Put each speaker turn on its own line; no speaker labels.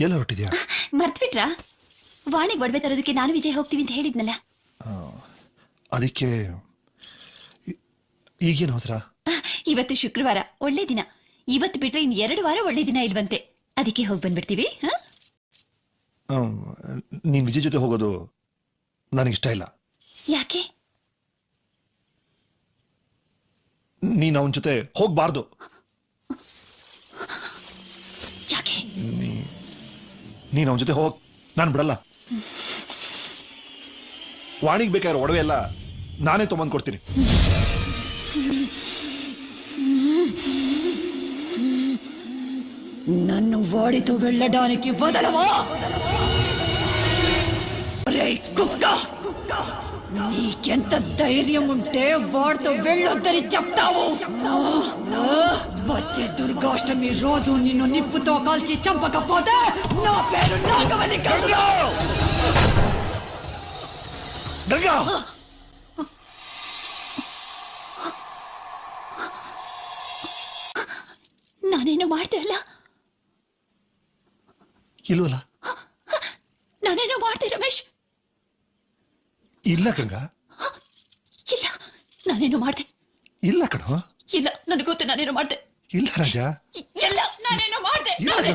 ಎಲ್ಲ ಹೊರಟಿದ್ಯಾ?
ಮರ್ತ್ಬಿಟ್ರಾ? ವಾಣಿಗೆ ಒಡವೆ ತರೋದಕ್ಕೆ ನಾನು ವಿಜಯ್ ಹೋಗ್ತೀವಿ ಅಂತ ಹೇಳಿದ್ನಲ್ಲ.
ಅದಕ್ಕೆ ಈಗೇನು ಅವಸರ?
ಇವತ್ತು ಶುಕ್ರವಾರ ಒಳ್ಳೆ ದಿನ. ಇವತ್ತು ಬಿಟ್ರೆ ಇನ್ನು ಎರಡು ವಾರ ಒಳ್ಳೆ ದಿನ ಇಲ್ವಂತೆ. ಅದಕ್ಕೆ ಹೋಗಿ ಬಂದ್ಬಿಡ್ತೀವಿ
ನೀನ್ ವಿಜಯ್ ಜೊತೆ ಹೋಗೋದು ನನಗಿಷ್ಟ ಇಲ್ಲ.
ಯಾಕೆ?
ನೀನ್ ಅವನ ಜೊತೆ ಹೋಗ್ಬಾರ್ದು. ನೀನ್ ಅವನ ಜೊತೆ ಹೋಗ್ ನಾನು ಬಿಡಲ್ಲ ವಾಣಿಗ್ ಬೇಕಾಗಿರೋ ಒಡವೆ ಎಲ್ಲ ನಾನೇ ತೊಗೊಂಡ್ ಕೊಡ್ತೀನಿ
నన్ను వాడితో వెళ్ళడానికి వదలవా రే కుక్క నీకెంత ధైర్యం ఉంటే వాడితో వెళ్ళొద్దని చెప్తావు ఆ, వచ్చే దుర్గాష్టమి రోజు నిన్ను నిప్పుతో కాల్చి చంపకపోతే నా పేరు నాగవల్లి కాదు
ಗಂಗಾ
ನಾನೇನು ಮಾಡ್ದೆ ಅಲ್ಲ
ಇಲ್ವಲ್ಲ
ನಾನೇನು ಮಾಡ್ದೆ ರಮೇಶ್
ಇಲ್ಲ ಗಂಗಾ
ಇಲ್ಲ ನಾನೇನು ಮಾಡ್ದೆ
ಇಲ್ಲ ಕಣ
ಇಲ್ಲ ನನಗೆ ಗೊತ್ತು ನಾನೇನು ಮಾಡ್ದೆ
ಇಲ್ಲ ರಾಜ.
ಎಲ್ಲ ನಾನೇನು ಮಾಡ್ದೆ
ಇಲ್ಲ ಗಂಗಾ